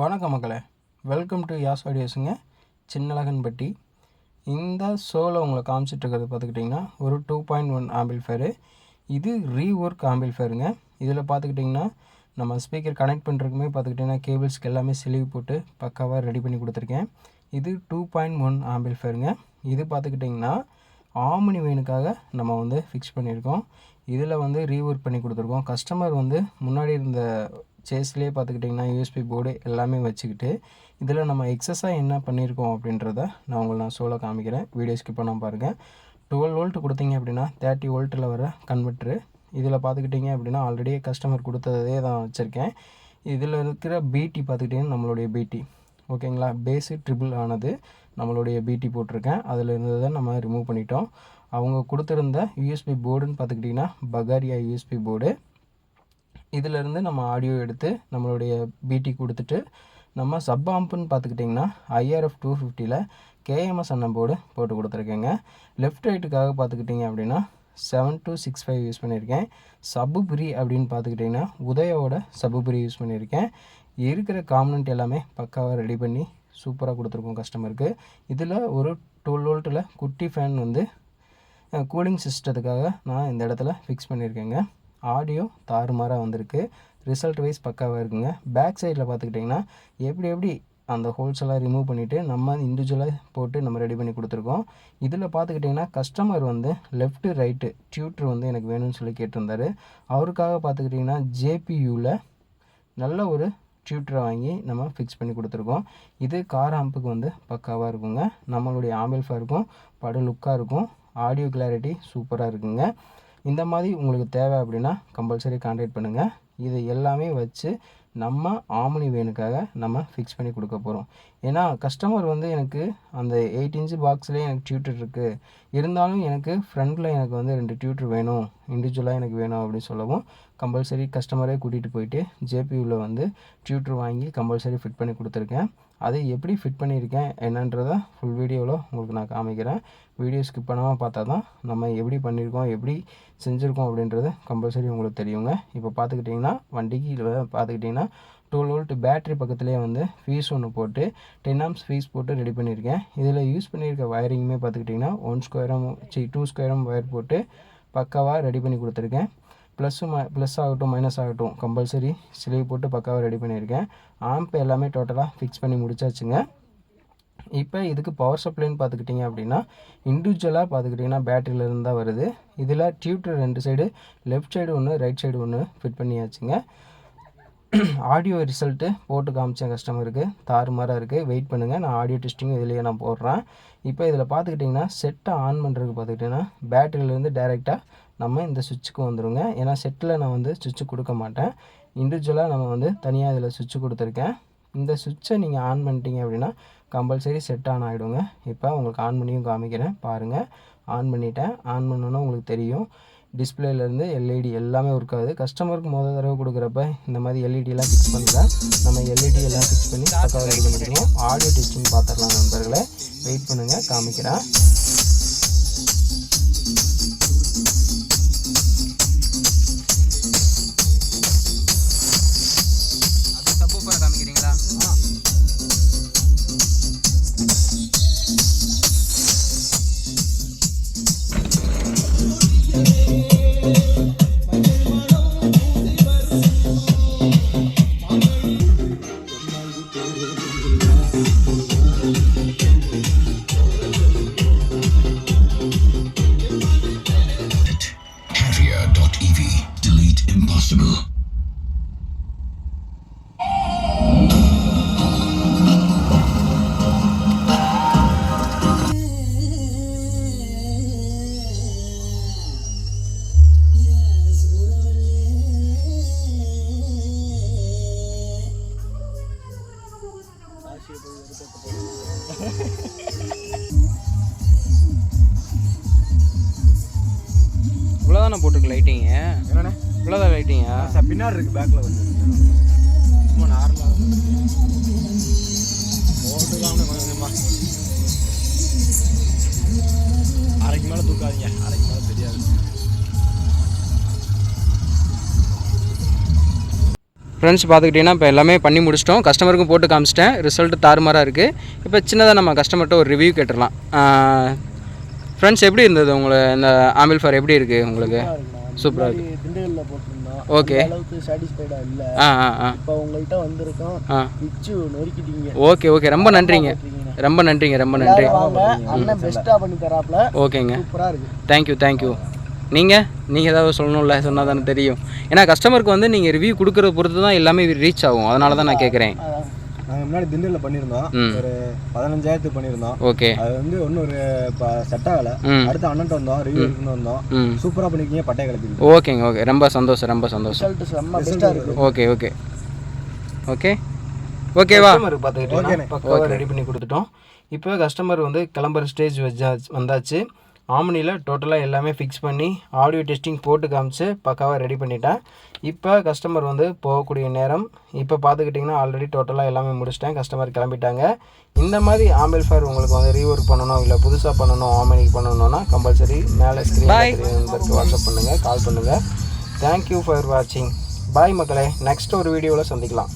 வணக்கம் மக்களே. Welcome to Yas ஆடியோஸுங்க சின்னலகன்பட்டி. இந்த ஷோவில் உங்களை காமிச்சிட்ருக்கிறது பார்த்துக்கிட்டிங்கன்னா ஒரு டூ பாயிண்ட் ஒன் ஆம்பிள்ஃபேரு இது ரீஒர்க் ஆம்பிள்ஃபேருங்க இதில் பார்த்துக்கிட்டிங்கன்னா நம்ம ஸ்பீக்கர் கனெக்ட் பண்ணுறதுக்குமே பார்த்துக்கிட்டிங்கன்னா கேபிள்ஸ்க்கு எல்லாமே சிலிவு போட்டு பக்காவாக ரெடி பண்ணி கொடுத்துருக்கேன். இது டூ பாயிண்ட் ஒன் ஆம்பிள்ஃபேருங்க இது பார்த்துக்கிட்டிங்கன்னா ஆமணி வேனுக்காக நம்ம வந்து ஃபிக்ஸ் பண்ணியிருக்கோம். இதில் வந்து ரீஒர்க் பண்ணி கொடுத்துருக்கோம். கஸ்டமர் வந்து முன்னாடி இருந்த சேஸ்லேயே பார்த்துக்கிட்டிங்கன்னா யூஎஸ்பி போர்டு எல்லாமே வச்சுக்கிட்டு இதில் நம்ம எக்ஸஸாக என்ன பண்ணியிருக்கோம் அப்படின்றத நான் உங்களை நான் சோலோ காமிக்கிறேன். வீடியோ ஸ்கிப் பண்ண பாருங்கள் டுவெல் வோல்ட் கொடுத்தீங்க அப்படின்னா தேர்ட்டி வோல்ட்டில் வர கன்வெர்ட்ரு இதில் பார்த்துக்கிட்டிங்க அப்படின்னா ஆல்ரெடி கஸ்டமர் கொடுத்ததே தான் வச்சுருக்கேன். இதில் இருக்கிற பிடி பார்த்துக்கிட்டிங்கன்னா நம்மளுடைய பிடி ஓகேங்களா? பேஸு ட்ரிபிள் ஆனது நம்மளுடைய பிடி போட்டிருக்கேன். அதில் இருந்ததை நம்ம ரிமூவ் பண்ணிட்டோம். அவங்க கொடுத்துருந்த யூஎஸ்பி போர்டுன்னு பார்த்துக்கிட்டிங்கன்னா பகாரியா யூஎஸ்பி போர்டு இதிலேருந்து நம்ம ஆடியோ எடுத்து நம்மளுடைய பிடி கொடுத்துட்டு நம்ம சப் ஆம்புன்னு பார்த்துக்கிட்டிங்கன்னா ஐஆர்எஃப் டூ ஃபிஃப்டியில் கேஎம்எஸ் அண்ணன் போர்டு போட்டு கொடுத்துருக்கேங்க. லெஃப்ட் ரைட்டுக்காக பார்த்துக்கிட்டிங்க அப்படின்னா seven two six five use பண்ணியிருக்கேன். சப்புபுரி அப்படின்னு பார்த்துக்கிட்டிங்கன்னா உதயோட சப்புபுரி யூஸ் பண்ணியிருக்கேன். இருக்கிற காம்பனண்ட் எல்லாமே பக்காவாக ரெடி பண்ணி சூப்பராக கொடுத்துருக்கோம் கஸ்டமருக்கு இதில் ஒரு டுவெல் வோல்ட்டில் குட்டி ஃபேன் வந்து கூலிங் சிஸ்டத்துக்காக நான் இந்த இடத்துல ஃபிக்ஸ் பண்ணியிருக்கேங்க. ஆடியோ தாறுமாறாக வந்திருக்கு. ரிசல்ட் வைஸ் பக்காவாக இருக்குங்க. பேக் சைடில் பார்த்துக்கிட்டிங்கன்னா எப்படி எப்படி அந்த ஹோல்ஸ் எல்லாம் ரிமூவ் பண்ணிவிட்டு நம்ம இண்டிவிஜுவலாக போட்டு நம்ம ரெடி பண்ணி கொடுத்துருக்கோம். இதில் பார்த்துக்கிட்டிங்கன்னா கஸ்டமர் வந்து லெஃப்ட்டு ரைட்டு டியூட்ரு வந்து எனக்கு வேணும்னு சொல்லி கேட்டிருந்தாரு. அவருக்காக பார்த்துக்கிட்டிங்கன்னா ஜேபியூவில் நல்ல ஒரு டியூட்டரை வாங்கி நம்ம ஃபிக்ஸ் பண்ணி கொடுத்துருக்கோம். இது கார் ஆம்புக்கு வந்து பக்காவாக இருக்குங்க. நம்மளுடைய ஆம்பிள்ஃபாக இருக்கும் படு லுக்காக இருக்கும். ஆடியோ கிளாரிட்டி சூப்பராக இருக்குங்க. இந்த மாதிரி உங்களுக்கு தேவை அப்படின்னா கம்பல்சரி கான்டாக்ட் பண்ணுங்கள் இது எல்லாமே வச்சு நம்ம ஆம்னி வேனுக்காக நம்ம ஃபிக்ஸ் பண்ணி கொடுக்க போகிறோம் ஏன்னா கஸ்டமர் வந்து எனக்கு அந்த எயிட் இன்ச்சு பாக்ஸ்லேயே எனக்கு டியூட்டர் இருக்குது இருந்தாலும் எனக்கு ஃப்ரண்டில் எனக்கு வந்து ரெண்டு டியூட்டர் வேணும். இண்டிவிஜுவலாக எனக்கு வேணும் அப்படின்னு சொல்லவும் கம்பல்சரி கஸ்டமரே கூட்டிகிட்டு போயிட்டு ஜேபியூவில் வந்து டியூட்டர் வாங்கி கம்பல்சரி ஃபிட் பண்ணி கொடுத்துருக்கேன். அதை எப்படி ஃபிட் பண்ணியிருக்கேன் என்னன்றதை ஃபுல் வீடியோவில் உங்களுக்கு நான் காமிக்கிறேன். வீடியோ ஸ்கிப் பண்ணாமல் பார்த்தா தான் நம்ம எப்படி பண்ணியிருக்கோம் எப்படி செஞ்சுருக்கோம் அப்படின்றது கம்பல்சரி உங்களுக்கு தெரியுங்க. இப்போ பார்த்துக்கிட்டிங்கன்னா வண்டிக்கு பார்த்துக்கிட்டிங்கன்னா டுவெல் வோல்ட் பேட்ரி பக்கத்துலேயே வந்து ஃபீஸ் ஒன்று போட்டு டென் ஆம்ஸ் ஃபீஸ் போட்டு ரெடி பண்ணியிருக்கேன். இதில் யூஸ் பண்ணியிருக்க வயரிங்குமே பார்த்துக்கிட்டிங்கன்னா ஒன் ஸ்கொயரும் சி டூ ஸ்கொயரும் ஒயர் போட்டு பக்காவாக ரெடி பண்ணி கொடுத்துருக்கேன். ப்ளஸ்ஸு ம ப்ளஸ் ஆகட்டும் மைனஸ் ஆகட்டும் கம்பல்சரி ஸ்லீவ் போட்டு பக்காவாக ரெடி பண்ணியிருக்கேன். ஆம்ப் எல்லாமே டோட்டலாக ஃபிக்ஸ் பண்ணி முடிச்சாச்சுங்க. இப்போ இதுக்கு பவர் சப்ளைன்னு பார்த்துக்கிட்டிங்க அப்படின்னா இண்டிவிஜுவலாக பார்த்துக்கிட்டிங்கன்னா பேட்டரியிலேருந்து தான் வருது. இதில் டியூட்டர் ரெண்டு சைடு லெஃப்ட் சைடு ஒன்று ரைட் சைடு ஒன்று ஃபிட் பண்ணியாச்சுங்க. ஆடியோ ரிசல்ட்டு போட்டு காமிச்சேன் கஸ்டமருக்கு தாறுமாறாக இருக்குது வெயிட் பண்ணுங்கள் நான் ஆடியோ டெஸ்டிங்கும் இதுலேயே நான் போடுறேன். இப்போ இதில் பார்த்துக்கிட்டிங்கன்னா செட்டை ஆன் பண்ணுறதுக்கு பார்த்துக்கிட்டிங்கன்னா பேட்டரியிலேருந்து டேரெக்டாக நம்ம இந்த சுவிட்சுக்கு வந்துடுங்க ஏன்னா செட்டில் நான் வந்து சுவிட்சு கொடுக்க மாட்டேன். இண்டிவிஜுவலாக நம்ம வந்து தனியாக இதில் சுவிட்சு கொடுத்துருக்கேன். இந்த சுவிட்சை நீங்கள் ஆன் பண்ணிட்டீங்க அப்படின்னா கம்பல்சரி செட் ஆன் ஆகிடுங்க இப்போ உங்களுக்கு ஆன் பண்ணியும் காமிக்கிறேன். பாருங்கள் ஆன் பண்ணிட்டேன். ஆன் பண்ணோன்னா உங்களுக்கு தெரியும். டிஸ்பிளேலேருந்து எல்இடி எல்லாமே ஒர்க் ஆகுது. கஸ்டமருக்கு முதல் தடவை கொடுக்குறப்ப இந்த மாதிரி எல்இடிலாம் ஃபிக்ஸ் பண்ணுறேன் நம்ம எல்இடி எல்லாம் ஃபிக்ஸ் பண்ணி பக்காவாக ரெடி பண்ணிக்கிறோம் ஆடியோ டெஸ்டிங் பார்த்துடலாம் நண்பர்களை. வெயிட் பண்ணுங்கள் காமிக்கிறேன். இவ்வளோதானே போட்டிருக்கு லைட்டிங்க என்னண்ணே? இவ்வளோதான் லைட்டிங்க பின்னாடி இருக்கு பேக்கில் வந்து. ஃப்ரெண்ட்ஸ் பார்த்துக்கிட்டிங்கன்னா இப்போ எல்லாமே பண்ணி முடிச்சிட்டோம். கஸ்டமருக்கும் போட்டு காமிச்சிட்டேன். ரிசல்ட் தாறுமாறாக இருக்குது இப்போ சின்னதாக நம்ம கஸ்டமர்கிட்ட ஒரு ரிவ்யூ கேட்டுடலாம். ஃப்ரெண்ட்ஸ் எப்படி இருந்தது உங்களை இந்த ஆம்பிள்ஃபேர் எப்படி இருக்குது உங்களுக்கு? சூப்பராக இருக்குது ஓகே ஆ ஆ ஆ. ஓகே ஓகே ரொம்ப நன்றிங்க. ரொம்ப நன்றிங்க ரொம்ப நன்றி. ஓகேங்க தேங்க்யூ தேங்க்யூ நீங்கள் நீங்கள் ஏதாவது சொல்லணும்ல சொன்னால் தானே தெரியும். ஏன்னா கஸ்டமருக்கு வந்து நீங்கள் ரிவ்யூ கொடுக்குறத பொறுத்து தான் எல்லாமே ரீச் ஆகும். அதனால தான் நான் கேட்குறேன். நாங்கள் முன்னாடி திண்டுக்கல்ல பண்ணியிருந்தோம். ஒரு பதினஞ்சாயிரத்துக்கு பண்ணியிருந்தோம். ஓகே. அது வந்து ஒன்றும் ஒரு செட் ஆகலை. அடுத்து அண்ணன்ட்டு வந்தோம் ரிவ்யூ வந்தோம். சூப்பராக பண்ணிருக்கீங்க பட்டை கிளப்பி ஓகேங்க ஓகே. ரொம்ப சந்தோஷம் ரொம்ப சந்தோஷம். ரிசல்ட் செம்ம பெஸ்டா இருக்கு. Okay okay. ஓகே. ஓகேவா. பார்த்துக்கிட்டோம் பக்காவாக ரெடி பண்ணி கொடுத்துட்டோம். இப்போ கஸ்டமர் வந்து கிளம்புற ஸ்டேஜ் வச்சா வந்தாச்சு. ஆம்னியில் டோட்டலாக எல்லாமே ஃபிக்ஸ் பண்ணி ஆடியோ டெஸ்டிங் போட்டு காமிச்சு பக்காவாக ரெடி பண்ணிட்டேன். இப்போ கஸ்டமர் வந்து போகக்கூடிய நேரம் இப்போ பார்த்துக்கிட்டிங்கன்னா ஆல்ரெடி டோட்டலாக எல்லாமே முடிச்சிட்டேன். கஸ்டமர் கிளம்பிட்டாங்க. இந்த மாதிரி ஆம்பிள் ஃபயர் உங்களுக்கு வந்து ரீஒர்க் பண்ணணும் இல்லை புதுசாக பண்ணணும் ஆமனிக்கு பண்ணணும்னா கம்பல்சரி மேலே ஸ்க்ரீன் நம்பருக்கு வாட்ஸ்அப் பண்ணுங்கள் கால் பண்ணுங்கள் தேங்க்யூ ஃபார் வாட்சிங் பாய் மக்களே நெக்ஸ்ட் ஒரு வீடியோவில் சந்திக்கலாம்.